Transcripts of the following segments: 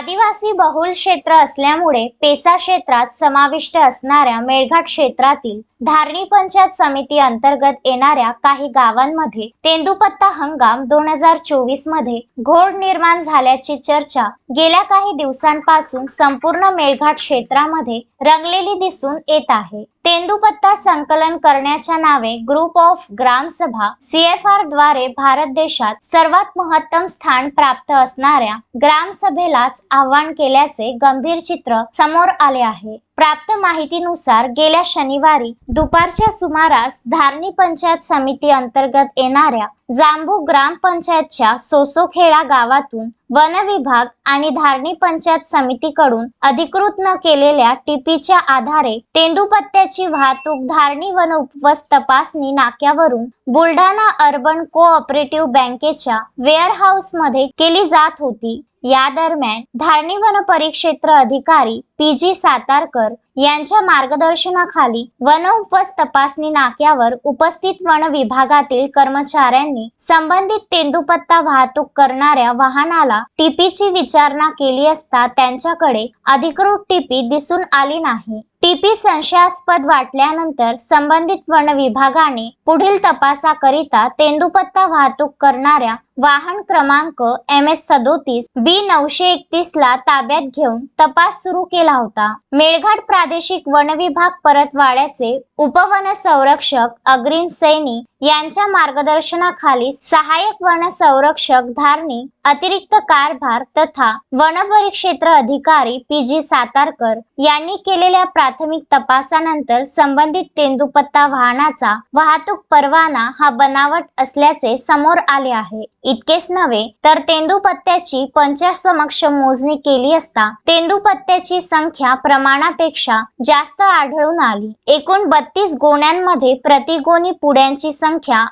आदिवासी बहुल क्षेत्र असल्यामुळे पेसा क्षेत्रात समाविष्ट असणाऱ्या मेळघाट क्षेत्रातील धारणी पंचायत समिती अंतर्गत येणाऱ्या काही गावांमध्ये तेंदुपत्ता हंगाम दोन हजार चोवीसमध्ये घोड निर्माण झाल्याची चर्चा गेल्या काही दिवसांपासून संपूर्ण मेळघाट क्षेत्रामध्ये रंगलेली दिसून येत आहे. तेंदुपत्ता संकलन करण्याच्या नावे ग्रुप ऑफ ग्रामसभा सीएफआरद्वारे भारत देशात सर्वात महत्तम स्थान प्राप्त असणाऱ्या ग्रामसभेलाच आव्हान केल्याचे गंभीर चित्र समोर आले आहे. प्राप्त माहितीनुसार गेल्या शनिवारी दुपारच्या सुमारास धारणी पंचायत समिती अंतर्गत येणाऱ्या जांबू ग्रामपंचायतच्या सोसोखेडा गावातून वन विभाग आणि धारणी पंचायत समितीकडून अधिकृत न केलेल्या टीपीच्या आधारे तेंदुपत्त्याची वाहतूक धारणी वन उपवस तपासणी नाक्यावरून बुलढाणा अर्बन कोऑपरेटिव्ह बँकेच्या वेअरहाऊसमध्ये केली जात होती. या दरम्यान धारणी वन परिक्षेत्र अधिकारी पी जी सातारकर यांच्या मार्गदर्शनाखाली वन तपासणी नाक्यावर उपस्थित वन विभागातील कर्मचाऱ्यांनी संबंधित तेंदुपत्ता वाहतूक करणाऱ्या वाहनाला टीपीची विचारणा केली असता त्यांच्याकडे अधिकृत टीपी दिसून आली नाही. टीपी संशयास्पद वाटल्यानंतर संबंधित वन विभागाने पुढील तपासाकरिता तेंदुपत्ता वाहतूक करणाऱ्या वाहन क्रमांक एम एस सदोतीस बी नऊशे एकतीस ला ताब्यात घेऊन तपास सुरू केला होता. मेळघाट प्रादेशिक वन विभाग परतवाड्याचे उपवन संरक्षक अग्रिम सैनी यांच्या मार्गदर्शनाखाली सहाय्यक वन संरक्षक धारणी अतिरिक्त कारभार तथा वन परिक्षेत्र अधिकारी पी जी सातारकर यांनी केलेल्या प्राथमिक तपासानंतर संबंधित तेंदुपत्ता वाहनाचा वाहतूक परवाना हा बनावट असल्याचे समोर आले आहे. इतकेच नव्हे तर तेंदुपत्त्याची पंचायत समक्ष मोजणी केली असता तेंदुपत्त्याची संख्या प्रमाणापेक्षा जास्त आढळून आली. एकूण बत्तीस गोण्यांमध्ये प्रतिगोणी पुड्यांची संख्या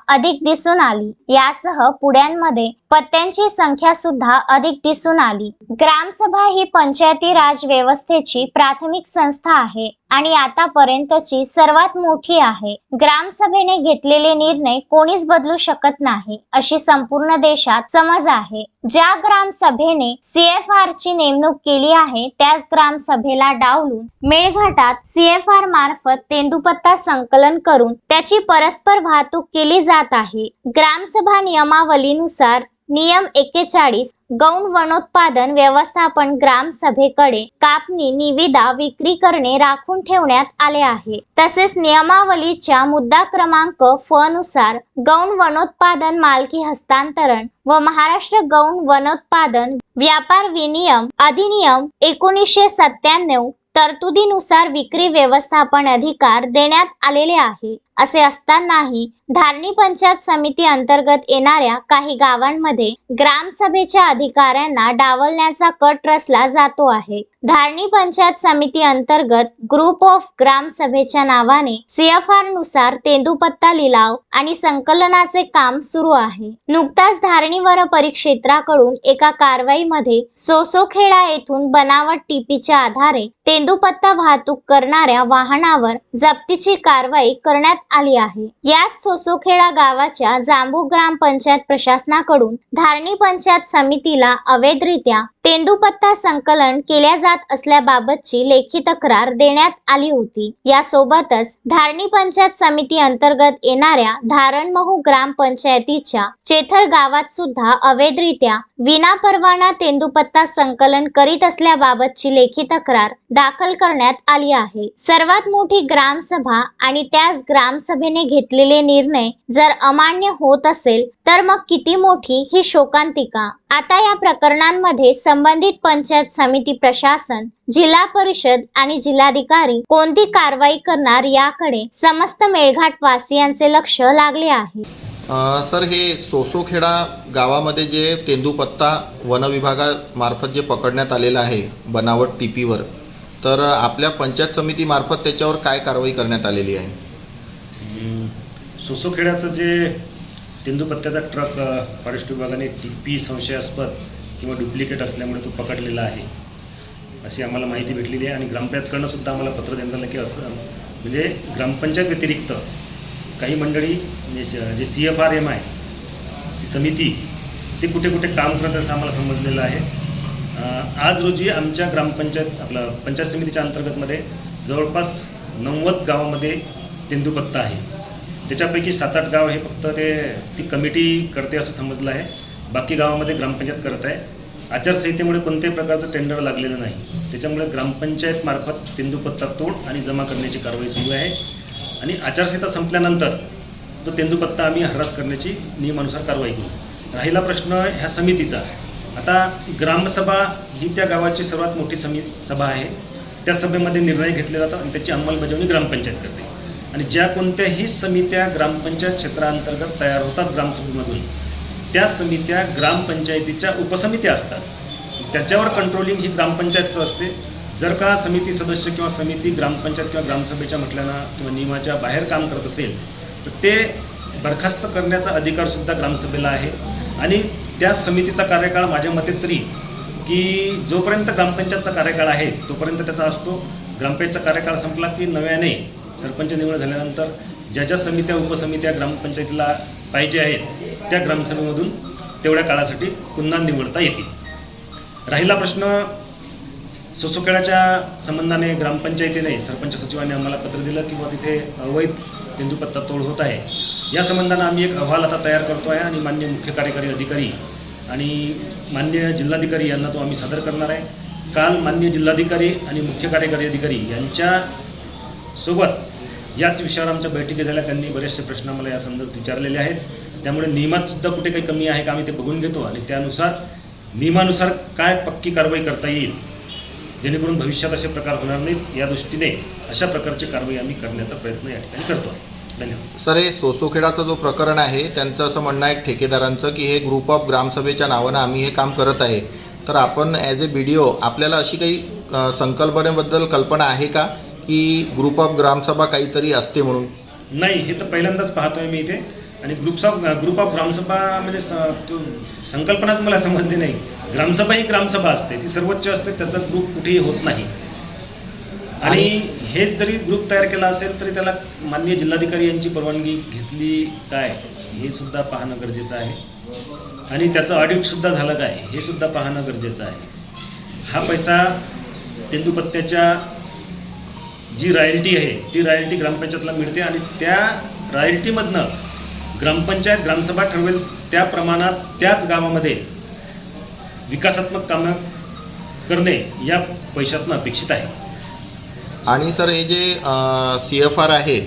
अधिक दिसून आली. यासह पुड्यांमध्ये पत्त्यांची संख्या सुद्धा अधिक दिसून आली. ग्रामसभा ही पंचायती राज व्यवस्थेची प्राथमिक संस्था आहे. आणि आतापर्यंतची सर्वात मोठी आहे. ग्रामसभेने घेतलेले निर्णय कोणीच बदलू शकत नाही अशी संपूर्ण देशात समज आहे. ज्या ग्रामसभेने सीएफआर ची नेमणूक केली आहे त्याच ग्रामसभेला डावलून मेळघाटात सीएफआर मार्फत तेंदुपत्ता संकलन करून त्याची परस्पर वाहतूक केली जात आहे. ग्रामसभा नियमावलीनुसार नियम एकेचाळीस गौण वनोत्पादन व्यवस्थापन ग्रामसभेकडे कापणी निविदा विक्री करणे राखून ठेवण्यात आले आहे. तसेच नियमावलीच्या मुद्दा क्रमांक फ नुसार गौण वनोत्पादन मालकी हस्तांतरण व महाराष्ट्र गौण वनोत्पादन व्यापार विनियम अधिनियम एकोणीसशे सत्त्याण्णव तरतुदीनुसार विक्री व्यवस्थापन अधिकार देण्यात आलेले आहे. असे असतानाही धारणी पंचायत समिती अंतर्गत येणाऱ्या काही गावांमध्ये ग्रामसभेच्या अधिकाऱ्यांना डावलण्याचा कट रचला जातो आहे. धारणी पंचायत समिती अंतर्गत ग्रुप ऑफ ग्रामसभेच्या नावाने सीएफआरनुसार तेंदुपत्ता लिलाव आणि संकलनाचे काम सुरू आहे. नुकताच धारणी वन परिक्षेत्राकडून एका कारवाईमध्ये सोसोखेडा येथून बनावट टीपीच्या आधारे तेंदुपत्ता वाहतूक करणाऱ्या वाहनावर जप्तीची कारवाई करण्यात आली आहे. याच सोसोखेडा गावाच्या जांबू ग्रामपंचायत प्रशासनाकडून धारणी पंचायत समितीला अवैधरित्या तेंदुपत्ता संकलन केल्या जात असल्याबाबतची लेखी तक्रार देण्यात आली होती. यासोबतच धारणी पंचायत समिती अंतर्गत येणाऱ्या धारणमहू ग्रामपंचायतीच्या चेथर गावात सुद्धा अवैधरित्या विनापरवाना तेंदुपत्ता संकलन करीत असल्याबाबतची लेखी तक्रार दाखल करण्यात आली आहे. सर्वात मोठी ग्रामसभा आणि त्याच ग्रामसभेने घेतलेले निर्णय जर अमान्य होत असेल तर मग किती मोठी ही शोकांतिका? आता या प्रकरणांमध्ये संबंधित पंचायत समिती प्रशासन जिल्हा परिषद आणि जिल्हाधिकारी कोणती कारवाई करणार याकडे समस्त मेळघाट वासियांचे लक्ष लागले आहे. सर हे सोसोखेडा गावामध्ये जे तेंदूपत्ता वन विभागामार्फत जे पकडण्यात आलेलं आहे बनावट टीपीवर तर आपल्या पंचायत समितीमार्फत त्याच्यावर काय कारवाई करण्यात आलेली आहे? सोसोखेड्याचं जे तेंदूपत्त्याचा ट्रक फॉरेस्ट विभागाने टी पी संशयास्पद किंवा डुप्लिकेट असल्यामुळे तो पकडलेला आहे अशी आम्हाला माहिती भेटलेली आहे. आणि ग्रामपंचायतकडनं सुद्धा आम्हाला पत्र देण्यात आलं की असं म्हणजे ग्रामपंचायत व्यतिरिक्त काही मंडळी श- जे सी एफ आर एम आहे ती समिती ते कुठे कुठे काम करत असं आम्हाला समजलेलं आहे. आज रोजी आमच्या ग्रामपंचायत आपला पंचायत समितीच्या अंतर्गतमध्ये जवळपास नव्वद गावामध्ये तेंदूपत्ता आहे. त्याच्यापैकी सात आठ गाव हे फक्त ते ती कमिटी करते असं समजलं आहे. बाकी गावामध्ये ग्रामपंचायत करत आहे. आचारसंहितेमुळे कोणत्याही प्रकारचं टेंडर लागलेलं नाही. त्याच्यामुळे ग्रामपंचायत मार्फत तेंदूपत्ता तोड आणि जमा करण्याची कारवाई सुरू आहे. आणि आचारसंहिता संपल्यानंतर तो तेंदूपत्ता आम्ही हरास करण्याची नियमानुसार कारवाई करू राहिला प्रश्न ह्या समितीचा. आता ग्रामसभा ही त्या गावाची सर्वात मोठी समी सभा आहे. त्या सभेमध्ये निर्णय घेतले जातात आणि त्याची अंमलबजावणी ग्रामपंचायत करते. आणि ज्या कोणत्याही समित्या ग्रामपंचायत क्षेत्रांतर्गत तयार होतात ग्रामसभेमधून त्या समित्या ग्रामपंचायतीच्या उपसमित्या असतात. त्याच्यावर कंट्रोलिंग ही ग्रामपंचायतचं असते. जर का समिती सदस्य किंवा समिती ग्रामपंचायत किंवा ग्रामसभेच्या म्हटल्यानं किंवा नियमाच्या बाहेर काम करत असेल तर ते बरखास्त करण्याचा अधिकारसुद्धा ग्रामसभेला आहे. आणि त्या समितीचा कार्यकाळ माझ्या मते तरी की जोपर्यंत ग्रामपंचायतचा कार्यकाळ आहे तोपर्यंत त्याचा असतो. ग्रामपंचायतचा कार्यकाळ संपला की नव्याने सरपंच निवड झाल्यानंतर ज्या ज्या समित्या उपसमित्या ग्रामपंचायतीला पाहिजे आहेत त्या ग्रामसभेमधून तेवढ्या काळासाठी पुन्हा निवडता येतील. राहिला प्रश्न सोसोखेळाच्या संबंधाने ग्रामपंचायतीने सरपंच सचिवांनी आम्हाला पत्र दिलं किंवा तिथे अवैध तेंदूपत्ता तोड होत आहे. या संबंधानं आम्ही एक अहवाल आता तयार करतो आहे आणि मान्य मुख्य कार्यकारी अधिकारी आणि मान्य जिल्हाधिकारी यांना तो आम्ही सादर करणार आहे. काल मान्य जिल्हाधिकारी आणि मुख्य कार्यकारी अधिकारी यांच्या सोबत याच विषयावर आमच्या बैठकी झाल्या. त्यांनी बरेचसे प्रश्न मला या संदर्भात विचारलेले आहेत. त्यामुळे नियमात सुद्धा कुठे काही कमी आहे का आम्ही ते बघून घेतो आणि त्यानुसार नियमानुसार काय पक्की कारवाई करता येईल जेणेकरून भविष्यात असे प्रकार होणार नाहीत या दृष्टीने अशा प्रकारची कारवाई आम्ही करण्याचा प्रयत्न या ठिकाणी करतो. धन्यवाद. सर हे सोसोखेडाचं जो प्रकरण आहे त्यांचं असं म्हणणं आहे ठेकेदारांचं की हे ग्रुप ऑफ ग्रामसभेच्या नावानं आम्ही हे काम करत आहे. तर आपण as A B D O आपल्याला अशी काही संकल्पनेबद्दल कल्पना आहे का? की ग्रुप ऑफ ग्रामसभा काहीतरी असते म्हणून. नाही हे तर पहिल्यांदाच पाहतोय मी इथे. आणि ग्रुप्स ऑफ ग्रुप ऑफ ग्रामसभा म्हणजे स- संकल्पनाच मला समजली नाही. ग्रामसभा ही ग्रामसभा असते. ती सर्वोच्च असते त्याचा ग्रुप कुठेही होत नाही. आणि हेच जरी ग्रुप तयार केला असेल तरी त्याला माननीय जिल्हाधिकारी यांची परवानगी घेतली काय? हे सुद्धा पाहणं गरजेचं आहे. आणि त्याचं ऑडिट सुद्धा झालं काय? हे सुद्धा पाहणं गरजेचं आहे. हा पैसा तेंदूपत्त्याच्या जी रॉयल्टी आहे ती रॉयल्टी ग्रामपंचायतला मिळते आणि त्या रॉयल्टीमधनं ग्रामपंचायत ग्रामसभा ठरवेल त्या प्रमाणात त्याच गावामध्ये विकासात्मक कामं करणे या पैशातनं अपेक्षित आहे. आणि सर हे जे सी एफ आर आहे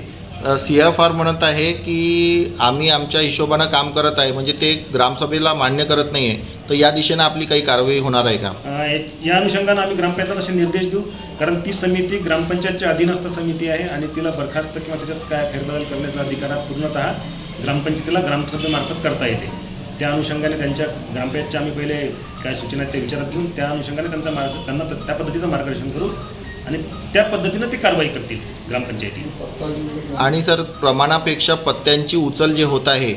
सी एफ आर म्हणत आहे की आम्ही आमच्या हिशोबानं काम करत आहे म्हणजे ते ग्रामसभेला मान्य करत नाही आहे तर या दिशेनं आपली काही कारवाई होणार आहे का? या- अनुषंगानं आम्ही ग्रामपंचायत असे निर्देश देऊ कारण ती समिती ग्रामपंचायतच्या अधीनस्थ समिती आहे आणि तिला बरखास्त किंवा त्याच्यात काय फेरबदल करण्याचा अधिकार पूर्णतः ग्रामपंचायतीला ग्रामसभेमार्फत करता येते. त्या अनुषंगाने त्यांच्या ग्रामपंचायतच्या आम्ही पहिले काय सूचना आहेत ते विचारात घेऊन त्या अनुषंगाने त्यांचा मार्ग त्यांना त्या पद्धतीचं मार्गदर्शन करू आणि त्या पद्धतीनं ती कारवाई करतील ग्रामपंचायती. आणि सर प्रमाणापेक्षा पत्त्यांची उचल जे होत आहे.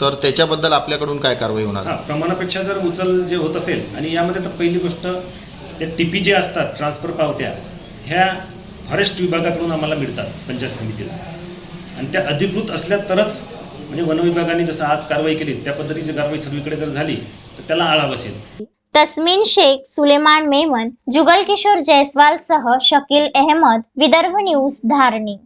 तर त्याच्याबद्दल आपल्याकडून काय कारवाई होणार? प्रमाणापेक्षा जर उचल जे होत असेल आणि यामध्ये तर पहिली गोष्ट ते टी पी जे असतात ट्रान्सफर पावत्या ह्या फॉरेस्ट विभागाकडून आम्हाला मिळतात पंचायत समितीला. आणि त्या अधिकृत असल्या तरच म्हणजे वन विभागाने जसं आज कारवाई केली त्या पद्धतीची कारवाई सगळीकडे जर झाली तर त्याला आळा बसेल. तस्मिन शेख सुलेमान मेमन जुगल किशोर जयस्वाल सह शकील अहमद विदर्भ न्यूज धारणी.